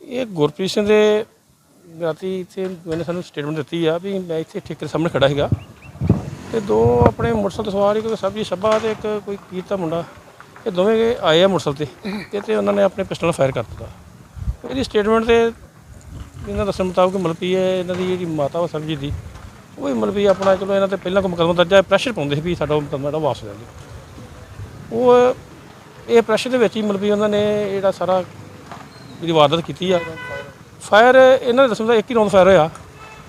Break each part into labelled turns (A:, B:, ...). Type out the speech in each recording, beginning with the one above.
A: ਇਹ ਗੁਰਪ੍ਰੀਤ ਸਿੰਘ ਦੇ ਰਾਤੀ ਇੱਥੇ ਮੈਨੇ ਸਾਨੂੰ ਸਟੇਟਮੈਂਟ ਦਿੱਤੀ ਆ ਵੀ ਮੈਂ ਇੱਥੇ ਠੇਕੇ ਦੇ ਸਾਹਮਣੇ ਖੜਾ ਸੀਗਾ। ਤੇ ਦੋ ਆਪਣੇ ਮੋਟਰਸਾਈਕਲ ਤੇ ਸਵਾਰ ਇੱਕ ਸਬਜੀ ਛੱਬਾ ਤੇ ਇੱਕ ਕੋਈ ਕੀਤਾ ਮੁੰਡਾ। ਇਹ ਦੋਵੇਂ ਆਏ ਆ ਮੋਟਰਸਾਈਕਲ ਤੇ। ਤੇ ਤੇ ਉਹਨਾਂ ਨੇ ਆਪਣੇ ਪਿਸਟਲ ਫਾਇਰ ਕਰ ਦਿੱਤਾ। ਇਹਦੀ ਸਟੇਟਮੈਂਟ ਤੇ ਇਹਨਾਂ ਦੱਸਣ ਮੁਤਾਬਕ ਮਲਪੀ ਹੈ, ਇਹਨਾਂ ਦੀ ਜਿਹੜੀ ਮਾਤਾ ਵਾ ਸਰਬਜੀਤ ਦੀ, ਉਹ ਵੀ ਮਤਲਬ ਆਪਣਾ ਚਲੋ ਇਹਨਾਂ ਤੇ ਪਹਿਲਾਂ ਕੋਈ ਮੁਕੱਦਮਾ ਦਰਜ ਪ੍ਰੈਸ਼ਰ ਪਾਉਂਦੇ ਸੀ ਵੀ ਸਾਡਾ ਉਹ ਜਿਹੜਾ ਵਾਪਸ ਲੈ ਲਓ। ਉਹ ਇਹ ਪ੍ਰੈਸ਼ਰ ਦੇ ਵਿੱਚ ਹੀ ਮਤਲਬ ਵੀ ਉਹਨਾਂ ਨੇ ਜਿਹੜਾ ਸਾਰਾ ਜਿਹੜੀ ਵਾਰਦਾਤ ਕੀਤੀ ਆ। ਫਾਇਰ ਇਹਨਾਂ ਦੇ ਦੱਸਣ ਦਾ ਇੱਕ ਹੀ ਰੌਂਡ ਫਾਇਰ ਹੋਇਆ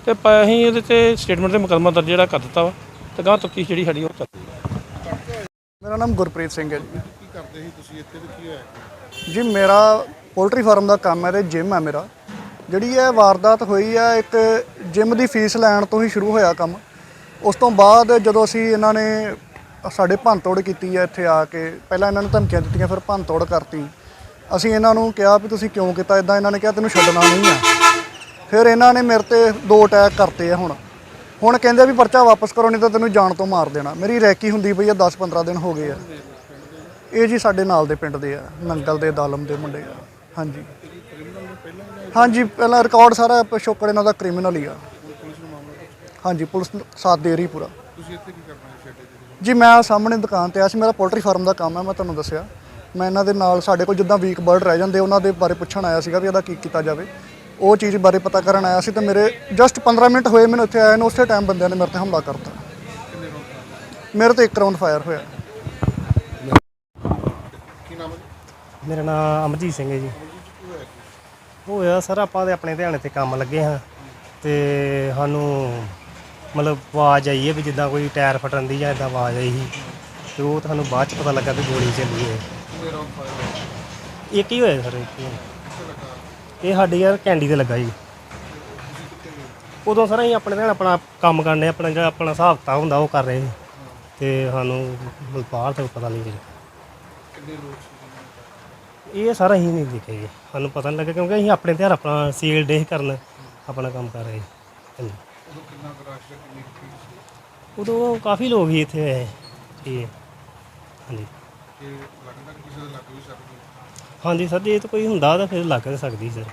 A: ਤੇ ਪ- ਅਸੀਂ ਇਹਦੇ ਤੇ ਸਟੇਟਮੈਂਟ ਤੇ ਮੁਕੱਦਮਾ ਦਰਜ ਜਿਹੜਾ ਕਰ ਦਿੱਤਾ ਵਾ ਤੇ ਗਾਂ ਤਫਤੀਸ਼ ਜਿਹੜੀ ਸਾਡੀ ਉਹ ਚੱਲ ਰਹੀ ਹੈ
B: ਮੇਰਾ ਨਾਮ ਗੁਰਪ੍ਰੀਤ ਸਿੰਘ ਹੈ ਜੀ।
C: ਕੀ ਕਰਦੇ ਸੀ ਤੁਸੀਂ ਇੱਥੇ ਤੇ ਕੀ ਹੋਇਆ?
B: ਜੀ ਮੇਰਾ ਪੋਲਟਰੀ ਫਾਰਮ ਦਾ ਕੰਮ ਹੈ ਤੇ ਜਿਮ ਹੈ ਮੇਰਾ। ਜਿਹੜੀ ਇਹ ਵਾਰਦਾਤ ਹੋਈ ਹੈ ਇੱਕ ਜਿਮ ਦੀ ਫੀਸ ਲੈਣ ਤੋਂ ਹੀ ਸ਼ੁਰੂ ਹੋਇਆ ਕੰਮ। ਉਸ ਤੋਂ ਬਾਅਦ ਜਦੋਂ ਅਸੀਂ ਇਹਨਾਂ ਨੇ ਸਾਡੇ ਭੰਨਤੋੜ ਕੀਤੀ ਹੈ ਇੱਥੇ ਆ ਕੇ। ਪਹਿਲਾਂ ਇਹਨਾਂ ਨੂੰ ਧਮਕੀਆਂ ਦਿੱਤੀਆਂ, ਫਿਰ ਭੰਨਤੋੜ ਕਰਤੀ। ਅਸੀਂ ਇਹਨਾਂ ਨੂੰ ਕਿਹਾ ਵੀ ਤੁਸੀਂ ਕਿਉਂ ਕੀਤਾ? ਇਦਾਂ ਇਹਨਾਂ ਨੇ ਕਿਹਾ, ਤੈਨੂੰ ਛੱਡਣਾ ਨਹੀਂ ਆ। ਫਿਰ ਇਹਨਾਂ ਨੇ ਮੇਰੇ ਤੇ ਦੋ ਅਟੈਕ ਕਰਤੇ ਆ ਹੁਣ। ਹੁਣ ਕਹਿੰਦੇ ਵੀ ਪਰਚਾ ਵਾਪਸ ਕਰੋ, ਨਹੀਂ ਤਾਂ ਤੈਨੂੰ ਜਾਨ ਤੋਂ ਮਾਰ ਦੇਣਾ। ਮੇਰੀ ਰੈਕੀ ਹੁੰਦੀ ਪਈ ਆ 10-15 ਦਿਨ ਹੋ ਗਏ ਆ। ਇਹ ਜੀ ਸਾਡੇ ਨਾਲ ਦੇ ਪਿੰਡ ਦੇ ਆ, ਨੰਗਲ ਦੇ, ਦਾਲਮ ਦੇ ਮੁੰਡੇ ਆ। ਹਾਂਜੀ। ਹਾਂਜੀ, ਪਹਿਲਾਂ ਰਿਕਾਰਡ ਸਾਰਾ ਪਿਛੋਕੜ ਇਹਨਾਂ ਦਾ ਕ੍ਰਿਮੀਨਲ ਹੀ ਆ। ਹਾਂਜੀ, ਪੁਲਿਸ ਸਾਥ ਦੇ ਰਹੀ ਪੂਰਾ।
C: ਤੁਸੀਂ ਇੱਥੇ ਕੀ ਕਰਨਾ ਹੈ ਛੱਡੇ ਜੀ
B: ਮੈਂ ਸਾਹਮਣੇ ਦੁਕਾਨ ਤੇ ਆਇਆ ਸੀ ਮੇਰਾ ਪੋਲਟਰੀ ਫਾਰਮ ਦਾ ਕੰਮ ਹੈ ਮੈਂ ਤੁਹਾਨੂੰ ਦੱਸਿਆ। ਮੈਂ ਇਹਨਾਂ ਦੇ ਨਾਲ ਸਾਡੇ ਕੋਲ ਜਿੱਦਾਂ ਵੀਕ ਬਰਡ ਰਹਿ ਜਾਂਦੇ ਉਹਨਾਂ ਦੇ ਬਾਰੇ ਪੁੱਛਣ ਆਇਆ ਸੀਗਾ ਵੀ ਇਹਦਾ ਕੀ ਕੀਤਾ ਜਾਵੇ। ਉਹ ਚੀਜ਼ ਬਾਰੇ ਪਤਾ ਕਰਨ ਆਇਆ ਸੀ ਤੇ ਮੇਰੇ ਜਸਟ 15 ਮਿੰਟ ਹੋਏ ਮੈਨੂੰ ਇੱਥੇ ਆਇਆ ਨੂੰ ਉਸੇ ਟਾਈਮ ਬੰਦਿਆਂ ਨੇ ਮੇਰੇ ਤੇ ਹਮਲਾ ਕਰਤਾ। ਮੇਰੇ ਤੇ ਇੱਕ ਰਾਉਂਡ ਫਾਇਰ ਹੋਇਆ।
C: ਕੀ ਨਾਮ ਹੈ ਜੀ?
D: ਮੇਰਾ ਨਾਮ ਅਮਰਜੀਤ ਸਿੰਘ ਹੈ ਜੀ। ਹੋਇਆ ਸਰ ਆਪਾਂ ਤੇ ਆਪਣੇ ਧਿਆਨ ਤੇ ਕੰਮ ਲੱਗੇ ਹਾਂ ਤੇ ਸਾਨੂੰ ਮਤਲਬ ਆਵਾਜ਼ ਆਈ ਹੈ ਵੀ ਜਿੱਦਾਂ ਕੋਈ ਟਾਇਰ ਫਟਣ ਦੀ ਜਾਂ ਇਦਾਂ ਆਵਾਜ਼ ਆਈ ਸੀ। ਤੇ ਉਹ ਤੁਹਾਨੂੰ ਬਾਅਦ ਚ ਪਤਾ ਲੱਗਾ ਵੀ ਗੋਲੀ ਚੱਲੀ ਹੈ। ਇੱਕ ਹੀ ਹੋਇਆ ਸਰ ਇੱਕ ਹੀ। ਇਹ ਸਾਡੇ ਯਾਰ ਕੈਂਡੀ ਤੇ ਲੱਗਾ ਜੀ। ਉਦੋਂ ਸਰ ਅਸੀਂ ਆਪਣੇ ਧਿਆਨ ਆਪਣਾ ਕੰਮ ਕਰਨੇ ਆਪਣਾ ਜਿਹੜਾ ਆਪਣਾ ਹਿਸਾਬ ਕਿਤਾਬ ਹੁੰਦਾ ਉਹ ਕਰ ਰਹੇ ਸੀ। ਤੇ ਸਾਨੂੰ ਮਤਲਬ ਬਾਹਰ ਤੋਂ ਪਤਾ ਨਹੀਂ ਜੀ
C: ਕਿੰਨੇ
D: ਇਹ ਸਾਰਾ ਹੀ ਨਹੀਂ ਦੇਖਿਆ ਜੀ। ਸਾਨੂੰ ਪਤਾ ਨਹੀਂ ਲੱਗਾ ਕਿਉਂਕਿ ਅਸੀਂ ਆਪਣੇ ਧਿਆਨ ਆਪਣਾ ਸੀਲ ਡੇ ਕਰਨ ਆਪਣਾ ਕੰਮ ਕਰ ਰਹੇ ਹਾਂਜੀ।
C: ਉਦੋਂ ਕਿੰਨਾ ਕੁ ਰਸ਼ ਕਿੰਨੀ ਕੁ ਭੀੜ ਸੀ?
D: ਉਦੋਂ ਕਾਫੀ ਲੋਕ ਹੀ ਇੱਥੇ ਠੀਕ ਹੈ ਹਾਂਜੀ।
C: ਕਿ ਲੱਗਦਾ ਕਿ ਕਿਸੇ ਦੇ ਲੱਗ ਵੀ ਸਕਦੀ।
D: ਹਾਂਜੀ ਸਰ ਜੇ ਇਹ ਤਾਂ ਕੋਈ ਹੁੰਦਾ ਤਾਂ ਫਿਰ ਲੱਗ ਤਾਂ ਸਕਦੀ ਸਰ।